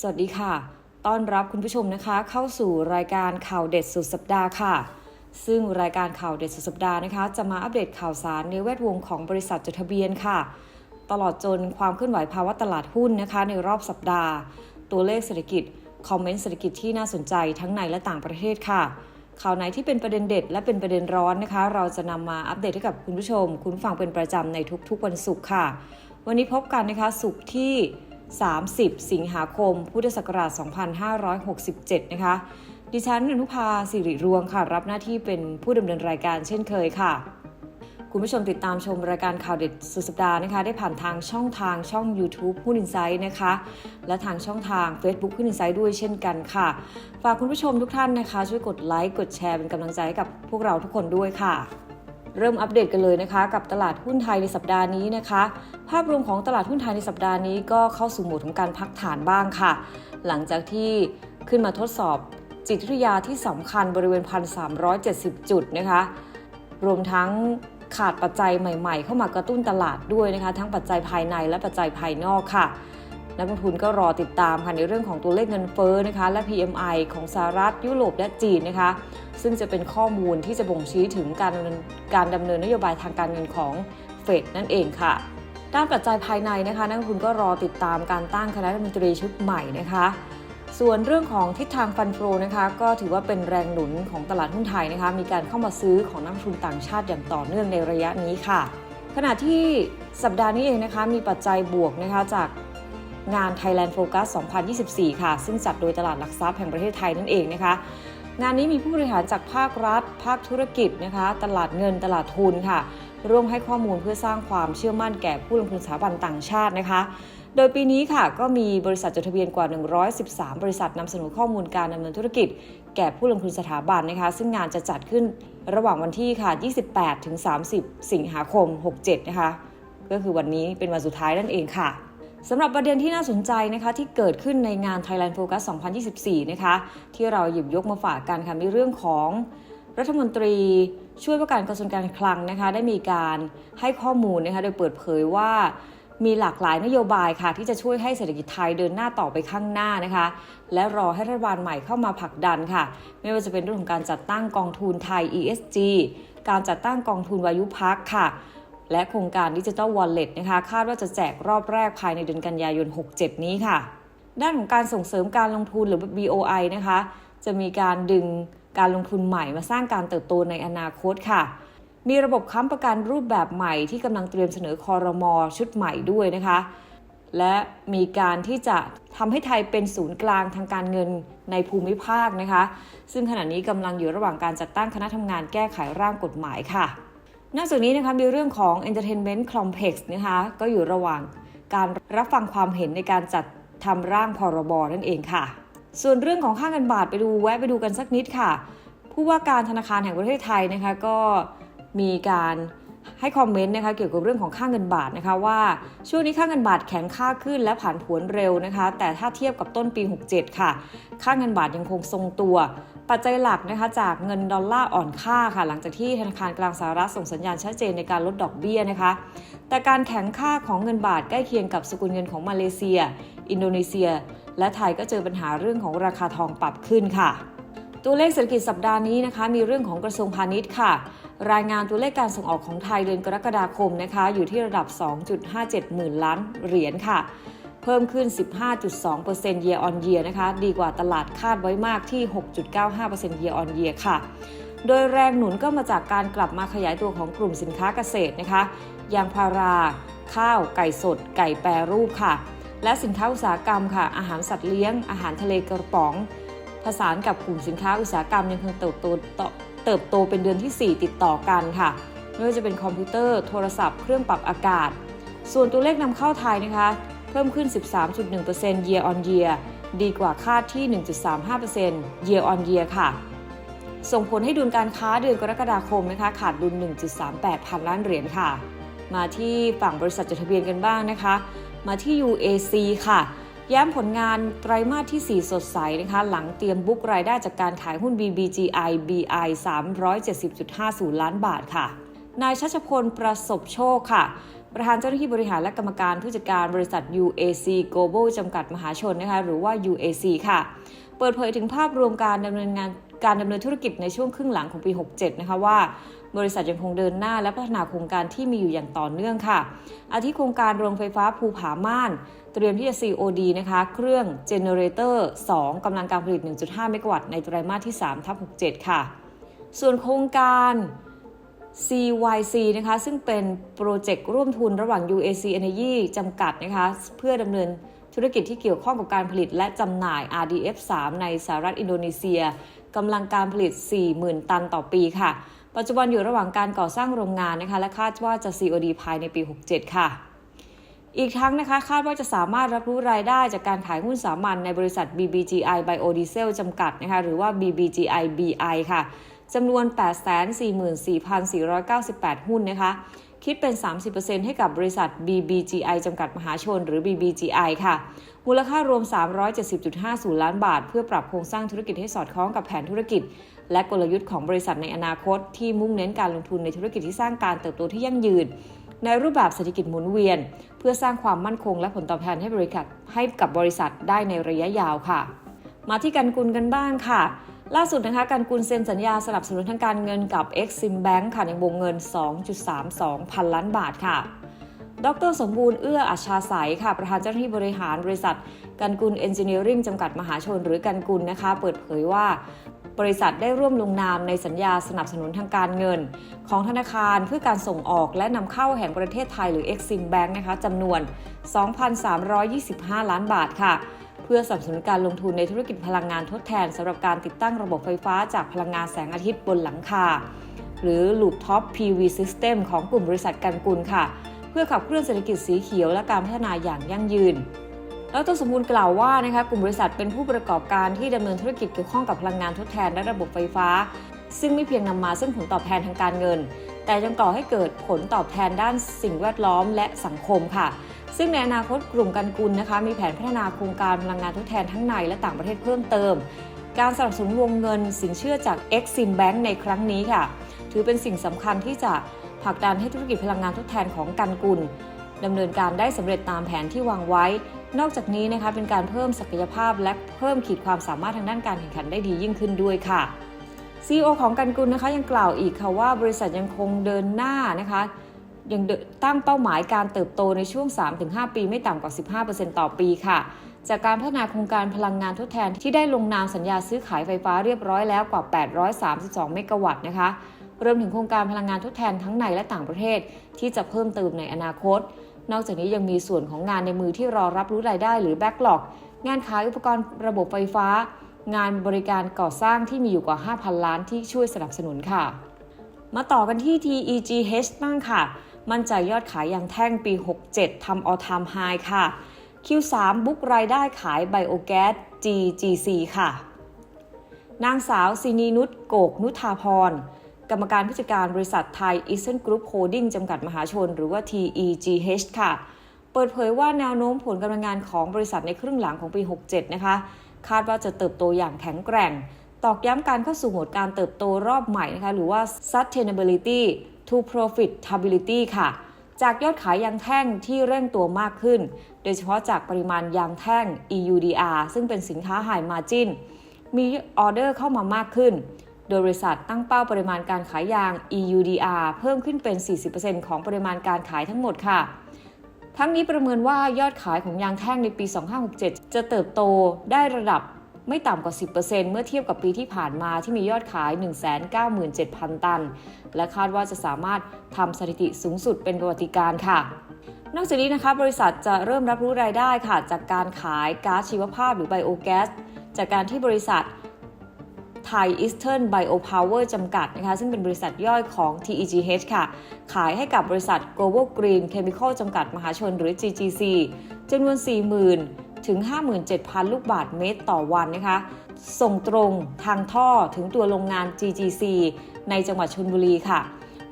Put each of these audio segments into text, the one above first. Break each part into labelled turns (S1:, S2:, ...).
S1: สวัสดีค่ะ ต้อนรับคุณผู้ชมนะคะ เข้าสู่รายการข่าวเด็ดสุดสัปดาห์ค่ะ ซึ่งรายการข่าวเด็ดสุดสัปดาห์นะคะ จะมาอัปเดตข่าวสารในแวดวงของบริษัทจดทะเบียนค่ะ ตลอดจนความเคลื่อนไหวภาวะตลาดหุ้นนะคะ ในรอบสัปดาห์ ตัวเลขเศรษฐกิจ คอมเมนต์เศรษฐกิจที่น่าสนใจทั้งในและต่างประเทศค่ะ ข่าวไหนที่เป็นประเด็นเด็ด และเป็นประเด็นร้อนนะคะ เราจะนำมาอัปเดตให้กับคุณผู้ชม คุณฟังเป็นประจำในทุกๆวันศุกร์ค่ะ วันนี้พบกันนะคะศุกร์ที่ 30 สิงหาคม พุทธศักราช 2567 นะคะ ดิฉันอนุภาสิริรวงค่ะ รับหน้าที่เป็นผู้ดำเนินรายการเช่นเคยค่ะ คุณผู้ชมติดตามชมรายการข่าวเด็ดสุดสัปดาห์นะคะ ได้ผ่านทางช่องทางช่อง YouTube หุ้นอินไซต์นะคะ และทางช่องทาง Facebook หุ้นอินไซต์ด้วยเช่นกันค่ะ ฝากคุณผู้ชมทุกท่านนะคะ ช่วยกดไลค์กดแชร์เป็นกำลังใจให้กับพวกเราทุกคนด้วยค่ะ เริ่มอัปเดตกันเลยนะคะ กับตลาดหุ้นไทยในสัปดาห์นี้นะคะ ภาพรวมของตลาดหุ้นไทยในสัปดาห์นี้ก็เข้าสู่โหมดของการพักฐานบ้างค่ะ หลังจากที่ขึ้นมาทดสอบจิตวิทยาที่สำคัญบริเวณ 1,370 จุดนะคะ รวมทั้งขาดปัจจัยใหม่ ๆ เข้ามากระตุ้นตลาดด้วยนะคะ ทั้งปัจจัยภายในและปัจจัยภายนอกค่ะ นักลงทุนก็รอติดตามค่ะในเรื่องของตัวเลขเงินเฟ้อนะคะและ PMI ของสหรัฐยุโรปและจีนนะคะซึ่งจะเป็นข้อมูลที่จะบ่งชี้ถึงการดำเนินการดำเนินนโยบายทางการเงินของเฟดนั่นเองค่ะด้านปัจจัยภายในนะคะนักลงทุนก็รอติดตามการตั้งคณะรัฐมนตรีชุดใหม่นะคะส่วนเรื่องของทิศทางฟันโฟนะคะก็ถือว่าเป็นแรงหนุนของตลาดหุ้นไทยนะคะมีการเข้ามาซื้อของนักลงทุนต่างชาติอย่างต่อเนื่องในระยะนี้ค่ะ ขณะที่สัปดาห์นี้เองนะคะมีปัจจัยบวกนะคะจาก งาน Thailand Focus 2024 ค่ะ ซึ่งจัดโดยตลาดหลักทรัพย์แห่งประเทศไทยนั่นเองนะคะ งานนี้มีผู้บริหารจากภาครัฐ ภาคธุรกิจนะคะ ตลาดเงินตลาดทุนค่ะ ร่วมให้ข้อมูลเพื่อสร้างความเชื่อมั่นแก่ผู้ลงทุนสถาบันต่างชาตินะคะโดยปีนี้ค่ะก็มีบริษัทจดทะเบียนกว่า 113 บริษัทนำเสนอข้อมูลการดำเนินธุรกิจ แก่ผู้ลงทุนสถาบันนะคะ ซึ่งงานจะจัดขึ้นระหว่างวันที่ค่ะ 28 ถึง 30 สิงหาคม 67 นะคะ ก็คือวันนี้เป็นวันสุดท้ายนั่นเองค่ะ สำหรับประเด็นที่น่าสนใจนะคะที่เกิดขึ้นในงาน Thailand Focus 2024 นะคะที่เราหยิบยกมาฝากกันค่ะในเรื่องของรัฐมนตรีช่วยว่าการกระทรวงการคลังนะคะได้มีการให้ข้อมูลนะคะโดยเปิดเผยว่ามีหลากหลายนโยบายค่ะ ที่จะช่วยให้เศรษฐกิจไทยเดินหน้าต่อไปข้างหน้านะคะ และรอให้รัฐบาลใหม่เข้ามาผลักดันค่ะ ไม่ว่าจะเป็นเรื่องของการจัดตั้งกองทุนไทย ESG การจัดตั้งกองทุนวายุพักค่ะ และโครงการดิจิ t a ลวอลเล็ตนะคะ คาดว่าจะแจกรอบแรกภายในเดือนกันยายน 67 นี้ค่ะ ด้านของการส่งเสริมการลงทุนหรือ BOI นะคะ จะมีการดึงการลงทุนใหม่มาสร้างการเติบโตในอนาคตค่ะ มีระบบค้ำประกันรูปแบบใหม่ที่กำลังเตรียมเสนอคอรมอชุดใหม่ด้วยนะคะ และมีการที่จะทำให้ไทยเป็นศูนย์กลางทางการเงินในภูมิภาคนะคะ ซึ่งขณะนี้กำลังอยู่ระหว่างการจัดตั้งคณะทำงานแก้ไขร่างกฎหมายค่ะ นอกจากนี้นะคะมีเรื่องของ Entertainment Complex นะคะก็อยู่ระหว่างการรับฟังความเห็นในการจัดทำร่างพรบนั่นเองค่ะ ส่วนเรื่องของค่าเงินบาทไปดูแวะไปดูกันสักนิดค่ะ ผู้ว่าการธนาคารแห่งประเทศไทยนะคะก็มีการให้คอมเมนต์นะคะเกี่ยวกับเรื่องของค่าเงินบาทนะคะว่าช่วงนี้ค่าเงินบาทแข็งค่าขึ้นและผันผวนเร็วนะคะ แต่ถ้าเทียบกับต้นปี 67 ค่ะ ค่าเงินบาทยังคงทรงตัว ปัจจัยหลักนะคะจากเงินดอลลาร์อ่อนค่าค่ะ หลังจากที่ธนาคารกลางสหรัฐส่งสัญญาณชัดเจนในการลดดอกเบี้ยนะคะ แต่การแข็งค่าของเงินบาทใกล้เคียงกับสกุลเงินของมาเลเซีย อินโดนีเซีย และไทยก็เจอปัญหาเรื่องของราคาทองปรับขึ้นค่ะ ตัวเลขเศรษฐกิจสัปดาห์นี้นะคะ มีเรื่องของกระทรวงพาณิชย์ค่ะ รายงานตัวเลขการส่งออกของไทยเดือนกรกฎาคมนะคะ อยู่ที่ระดับ 2.57 หมื่นล้านเหรียญค่ะ เพิ่มขึ้น 15.2% year on year นะคะ ดีกว่าตลาดคาดไว้มากที่ 6.95% year on year ค่ะ โดยแรงหนุนก็มาจากการกลับมาขยายตัวของกลุ่มสินค้าเกษตรนะคะ ยางพารา ข้าว ไก่สด ไก่แปรรูปค่ะ และสินค้าอุตสาหกรรมค่ะ อาหารสัตว์เลี้ยง อาหารทะเลกระป๋อง ผสานกับกลุ่มสินค้าอุตสาหกรรมยังคงเติบโตเติบโตเป็นเดือนที่ 4 ติดต่อกันค่ะ ไม่ว่าจะเป็นคอมพิวเตอร์ โทรศัพท์ เครื่องปรับอากาศ ส่วนตัวเลขนำเข้าไทยนะคะ พิ่มขึ้น 13.1% year on year ดีกว่าคาดที่ 1.35% year on year ค่ะ ส่งผลให้ดุลการค้าเดือนกรกฎาคมนะคะขาดดุล 1.38 พันล้านเหรียญค่ะ มาที่ฝั่งบริษัทจดทะเบียนกันบ้างนะคะ มาที่ UAC ค่ะ ย้มผลงานไตรมาสที่ 4 สดใสนะคะ หลังเตรียมบุ๊กรายได้จากการขายหุ้น BBGI BI 370.50 ล้านบาทค่ะนายชัชพลประสบโชคค่ะ ประธานเจ้าหน้าที่บริหารและกรรมการผู้จัดการบริษัท UAC Global จำกัดมหาชนนะคะหรือว่า UAC ค่ะ เปิดเผยถึงภาพรวมการดำเนินงานการดำเนินธุรกิจในช่วงครึ่งหลังของปี 67 นะคะว่า บริษัทยังคงเดินหน้าและพัฒนาโครงการที่มีอยู่อย่างต่อเนื่องค่ะ อาทิโครงการโรงไฟฟ้าภูผาม่าน เตรียมที่จะ COD นะคะ เครื่องเจเนเรเตอร์ 2กำลังการผลิต 1.5 เมกะวัตต์ในไตรมาสที่ 3 ทับ 67 ค่ะ ส่วนโครงการ CYC นะคะซึ่งเป็นโปรเจกต์ร่วมทุนระหว่าง UAC Energy จำกัดนะคะเพื่อดำเนินธุรกิจที่เกี่ยวข้องกับการผลิตและจำหน่าย RDF3 ในสหรัฐอินโดนีเซียกำลังการผลิต 40,000 ตันต่อปีค่ะ ปัจจุบันอยู่ระหว่างการก่อสร้างโรงงานนะคะและคาดว่าจะ COD ภายในปี 67 ค่ะอีกทั้งนะคะคาดว่าจะสามารถรับรู้รายได้จากการขายหุ้นสามัญในบริษัท BBGI Biodiesel จำกัดนะคะหรือว่า BBGI BI ค่ะ จำนวน 844,498 หุ้นนะคะ คิดเป็น 30%ให้กับบริษัท BBGI จำกัดมหาชนหรือ BBGI ค่ะ มูลค่ารวม 370.50 ล้านบาท เพื่อปรับโครงสร้างธุรกิจให้สอดคล้องกับแผนธุรกิจ และกลยุทธ์ของบริษัทในอนาคต ที่มุ่งเน้นการลงทุนในธุรกิจที่สร้างการเติบโตที่ยั่งยืนในรูปแบบเศรษฐกิจหมุนเวียน เพื่อสร้างความมั่นคงและผลตอบแทนให้บริษัทให้กับบริษัทได้ในระยะยาวค่ะ มาที่การกุลกันบ้างค่ะ ล่าสุดนะคะการกุลเซ็นสัญญาสนับสนุนทางการเงินกับ Exim Bank ค่ะในวงเงิน 2.32 พันล้านบาทค่ะดรสมบูรณ์เอื้ออัชชาสายค่ะ ประธานเจ้าหน้าที่บริหารบริษัทกันกุลเอนจิเนียริงจำกัดมหาชนหรือกันกุลนะคะ เปิดเผยว่า บริษัทได้ร่วมลงนามในสัญญาสนับสนุนทางการเงิน ของธนาคารเพื่อการส่งออกและนำเข้าแห่งประเทศไทยหรือ Exim Bank นะคะจำนวน 2,325 ล้านบาทค่ะ เพื่อสนับสนุนการลงทุนในธุรกิจพลังงานทดแทนสำหรับการติดตั้งระบบไฟฟ้าจากพลังงานแสงอาทิตย์บนหลังคา หรือ Rooftop PV System ของกลุ่มบริษัทกันกุลค่ะ เพื่อขับเคลื่อนเศรษฐกิจสีเขียวและการพัฒนาอย่างยั่งยืนดรสมบูรณ์กล่าวว่านะคะกลุ่มบริษัทเป็นผู้ประกอบการที่ดำเนินธุรกิจเกี่ยวข้องกับพลังงานทดแทนและระบบไฟฟ้า ซึ่งไม่เพียงนำมาซึ่งผลตอบแทนทางการเงิน แต่ยังก่อให้เกิดผลตอบแทนด้านสิ่งแวดล้อมและสังคมค่ะ ซึ่งในอนาคตกลุ่มกันกุลนะคะ มีแผนพัฒนาโครงการพลังงานทดแทนทั้งในและต่างประเทศเพิ่มเติม การสนับสนุนวงเงินสินเชื่อจาก Exim Bank ในครั้งนี้ค่ะ ถือเป็นสิ่งสำคัญที่จะผลักดันให้ธุรกิจพลังงานทดแทนของกันกุลดำเนินการได้สำเร็จตามแผนที่วางไว้ นอกจากนี้นะคะเป็นการเพิ่มศักยภาพและเพิ่มขีดความสามารถทางด้านการแข่งขันได้ดียิ่งขึ้นด้วยค่ะ CEO ของกันกุลนะคะยังกล่าวอีกค่ะว่าบริษัทยังคงเดินหน้านะคะ ยังตั้งเป้าหมายการเติบโตในช่วง 3-5 ปีไม่ต่ำกว่า 15%ต่อปีค่ะ จากการพัฒนาโครงการพลังงานทดแทนที่ได้ลงนามสัญญาซื้อขายไฟฟ้าเรียบร้อยแล้วกว่า 832 เมกะวัตต์นะคะรวมถึงโครงการพลังงานทดแทนทั้งในและต่างประเทศ ที่จะเพิ่มเติมในอนาคต นอกจากนี้ยังมีส่วนของงานในมือที่รอรับรู้รายได้หรือแบ็กหลอกงานขายอุปกรณ์ระบบไฟฟ้า งานบริการก่อสร้างที่มีอยู่กว่า 5,000 ล้านที่ช่วยสนับสนุนค่ะ มาต่อกันที่ TEGH บ้างค่ะ มั่นใจยอดขายอย่างแท่งปี 67ทำ all time high ค่ะ Q3 บุ๊กรายได้ขายไบโอแก๊ส GGC ค่ะ นางสาวซินีนุชโกกนุธาพร กรรมการผู้จัดการบริษัทไทย Eastern Group Holding จำกัดมหาชน หรือว่า TEGH ค่ะ เปิดเผยว่าแนวโน้มผลการดำเนินงานของบริษัทในครึ่งหลังของปี 67 นะคะ คาดว่าจะเติบโตอย่างแข็งแกร่ง ตอกย้ำการเข้าสู่โหมดการเติบโตรอบใหม่นะคะ หรือว่า sustainability to profitability ค่ะ จากยอดขายยางแท่งที่เร่งตัวมากขึ้น โดยเฉพาะจากปริมาณยางแท่ง EUDR ซึ่งเป็นสินค้า High Margin มีออเดอร์เข้ามามากขึ้น โดยบริษัทตั้งเป้าปริมาณการขายยาง EUDR เพิ่มขึ้นเป็น 40%ของปริมาณการขายทั้งหมดค่ะทั้งนี้ประเมินว่ายอดขายของยางแท่งในปี 2567 จะเติบโตได้ระดับ ไม่ต่ำกว่า 10%เมื่อเทียบกับปีที่ผ่านมาที่มียอดขาย 197,000 ตัน และคาดว่าจะสามารถทำสถิติสูงสุดเป็นประวัติการ์ค่ะนอกจากนี้นะคะบริษัทจะเริ่มรับรู้รายได้ค่ะ จากการขายก๊าซชีวภาพหรือไบโอแก๊สจากการที่บริษัทไทย Eastern Biopower จำกัดนะคะซึ่งเป็นบริษัทย่อยของ TEGH ค่ะ ขายให้กับบริษัท Global Green Chemical จำกัดมหาชนหรือ GGC จำนวน 40,000 ถึง 57,000 ลูกบาทเมตรต่อวันนะคะ ส่งตรงทางท่อถึงตัวโรงงาน GGC ในจังหวัดชลบุรีค่ะ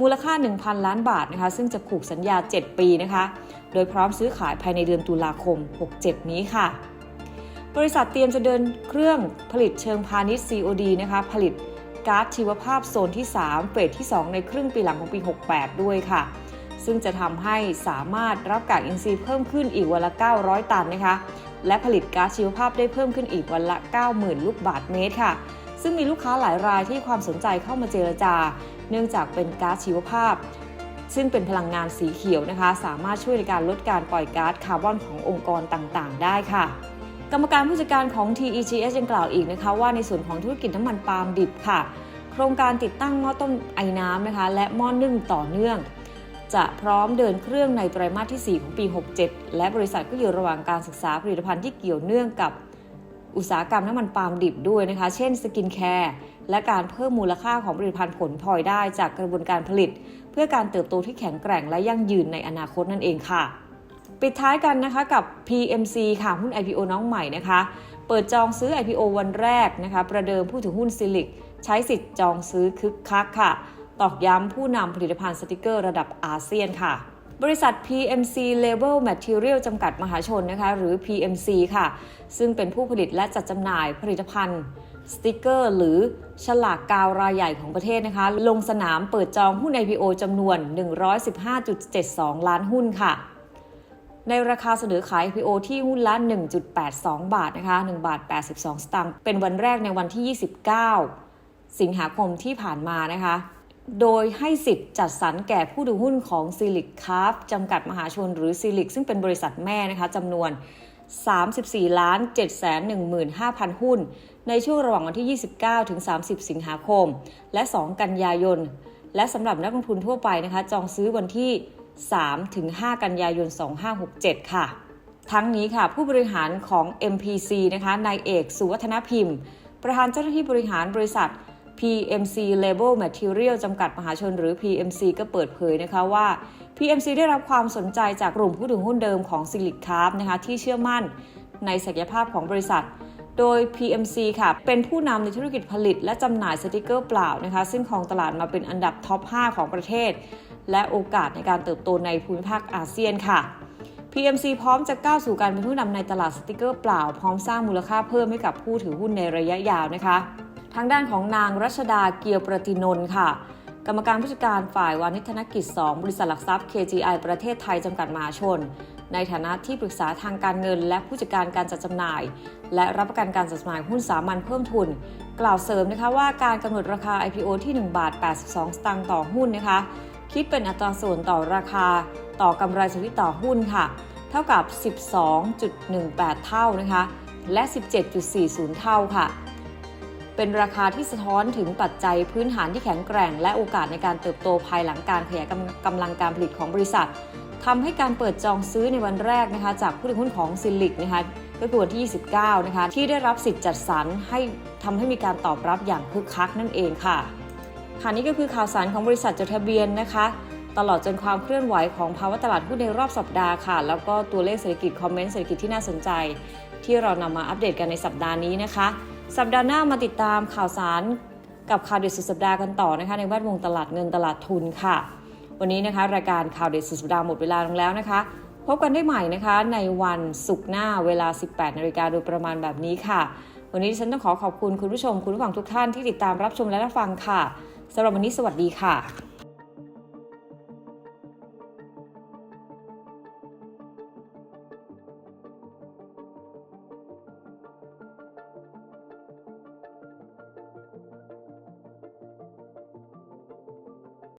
S1: มูลค่า 1,000 ล้านบาทนะคะ ซึ่งจะผูกสัญญา 7 ปีนะคะ โดยพร้อมซื้อขายภายในเดือนตุลาคม 67 นี้ค่ะ บริษัทเตรียมจะเดินเครื่องผลิตเชิงพาณิชย์ COD นะคะ ผลิตก๊าซชีวภาพโซนที่ 3 เฟสที่ 2 ในครึ่งปีหลังของปี 68 ด้วยค่ะ ซึ่งจะทำให้สามารถรับกากอินทรีย์เพิ่มขึ้นอีกวันละ 900 ตันนะคะ และผลิตก๊าซชีวภาพได้เพิ่มขึ้นอีกวันละ 90,000 ลูกบาทเมตรค่ะ ซึ่งมีลูกค้าหลายรายที่ความสนใจเข้ามาเจรจา เนื่องจากเป็นก๊าซชีวภาพ ซึ่งเป็นพลังงานสีเขียวนะคะ สามารถช่วยในการลดการปล่อยก๊าซคาร์บอนขององค์กรต่างๆ ได้ค่ะกรรมการผู้จัดการของ TEGS ยังกล่าวอีกนะคะว่าในส่วนของธุรกิจน้ำมันปาล์มดิบค่ะ โครงการติดตั้งหม้อต้มไอ้น้ำนะคะ และหม้อนึ่งต่อเนื่อง จะพร้อมเดินเครื่องในไตรามาสที่ 4 ของปี 67 และบริษัทก็อยู่ระหว่างการศึกษาผลิตภัณฑ์ที่เกี่ยวเนื่องกับอุตสาหกรรมน้ำมันปาล์มดิบด้วยนะคะ เช่นสกินแคร์และการเพิ่มมูลค่าของผลิตภัณฑ์ผลพลอยได้จากกระบวนการผลิต เพื่อการเติบโตที่แข็งแกร่งและยั่งยืนในอนาคตนั่นเองค่ะ ปิดท้ายกันนะคะกับ PMC ค่ะหุ้น IPO น้องใหม่นะคะ เปิดจองซื้อ IPO วันแรกนะคะ ประเดิมผู้ถือหุ้นซิลิกใช้สิทธิ์จองซื้อคึกคักค่ะ ตอกย้ำผู้นำผลิตภัณฑ์สติกเกอร์ระดับอาเซียนค่ะบริษัท PMC Label Material จำกัดมหาชนนะคะหรือ PMC ค่ะ ซึ่งเป็นผู้ผลิตและจัดจำหน่ายผลิตภัณฑ์ สติกเกอร์ หรือฉลากกาวรายใหญ่ของประเทศนะคะ ลงสนามเปิดจองหุ้น IPO จำนวน 115.72 ล้านหุ้นค่ะ ในราคาเสนอขาย IPO ที่หุ้นละ 1.82 บาทนะคะ1บาท 82 สตางค์เป็นวันแรกในวันที่ 29 สิงหาคมที่ผ่านมานะคะ โดยให้สิทธิ์จัดสรรแก่ผู้ถือหุ้นของ s i l i c c a r p จำกัดมหาชนหรือ s i l i c ซึ่งเป็นบริษัทแม่นะคะจำนวน 34ล้าน715,000 หุ้น ในช่วงระหว่างวันที่ 29 ถึง 30 สิงหาคม และ 2 กันยายน และสำหรับนักลงทุนทั่วไปนะคะ จองซื้อวันที่ 3 ถึง 5 กันยายน 2567 ค่ะ ทั้งนี้ค่ะผู้บริหารของ MPC นะคะนายเอก สุวัฒนพิมพ์ ประธานเจ้าหน้าที่บริหารบริษัท PMC Label Material จำกัดมหาชนหรือ PMC ก็เปิดเผยนะคะว่า PMC ได้รับความสนใจจากกลุ่มผู้ถือหุ้นเดิมของ s i l i c Carb นะคะที่เชื่อมั่นในศักยภาพของบริษัท โดย PMC ค่ะ เป็นผู้นำในธุรกิจผลิต และจำหน่ายสติกเกอร์เปล่านะคะ ซึ่งครองตลาดมาเป็นอันดับท็อป 5 ของประเทศ และโอกาสในการเติบโตในภูมิภาคอาเซียนค่ะ PMC พร้อมจะก้าวสู่การเป็นผู้นำในตลาดสติกเกอร์เปล่า พร้อมสร้างมูลค่าเพิ่มให้กับผู้ถือหุ้นในระยะยาวนะคะ ทางด้านของนางรัชดาเกียวประตินนท์ค่ะ กรรมการผู้จัดการฝ่ายวานิธนกิจ 2 บริษัทหลักทรัพย์ KGI ประเทศไทยจำกัดมหาชน ในฐานะที่ปรึกษาทางการเงิน และผู้จัดการการจัดจำหน่าย และรับประกันการจัดจำหน่ายหุ้นสามัญเพิ่มทุน กล่าวเสริมนะคะว่าการกำหนดราคา IPO ที่ 1 บาท 82 สตางค์ต่อหุ้นนะคะคิดเป็นอัตราส่วนต่อราคาต่อกำไรสุทธิต่อหุ้นค่ะ เท่ากับ 12.18 เท่านะคะ และ 17.40 เท่าค่ะ เป็นราคาที่สะท้อนถึงปัจจัยพื้นฐานที่แข็งแกร่ง และโอกาสในการเติบโตภายหลังการขยายกำลังการผลิตของบริษัททำให้การเปิดจองซื้อในวันแรกนะคะจากผู้ถือหุ้นของซิลิกนะคะก็คือวันที่ 29 นะคะ ที่ได้รับสิทธิ์จัดสรรให้ทำให้มีการตอบรับอย่างคึกคักนั่นเองค่ะค่ะนี่ก็คือข่าวสารของบริษัทจดทะเบียนนะคะ ตลอดจนความเคลื่อนไหวของภาวะตลาดหุ้นในรอบสัปดาห์ค่ะ แล้วก็ตัวเลขเศรษฐกิจคอมเมนต์เศรษฐกิจที่น่าสนใจ ที่เรานำมาอัปเดตกันในสัปดาห์นี้นะคะ สัปดาห์หน้ามาติดตามข่าวสารกับข่าวเด็ดสุดสัปดาห์กันต่อนะคะ ในแวดวงตลาดเงินตลาดทุนค่ะ วันนี้นะคะ รายการข่าวเด็ดสุดสัปดาห์หมดเวลาลงแล้วนะคะ พบกันได้ใหม่นะคะ ในวันศุกร์หน้าเวลา 18นาฬิกาโดยประมาณแบบนี้ค่ะ วันนี้ฉันต้องขอขอบคุณคุณผู้ชมคุณผู้ฟังทุกท่านที่ติดตามรับชมและรับฟังค่ะสำหรับวันนี้สวัสดีค่ะ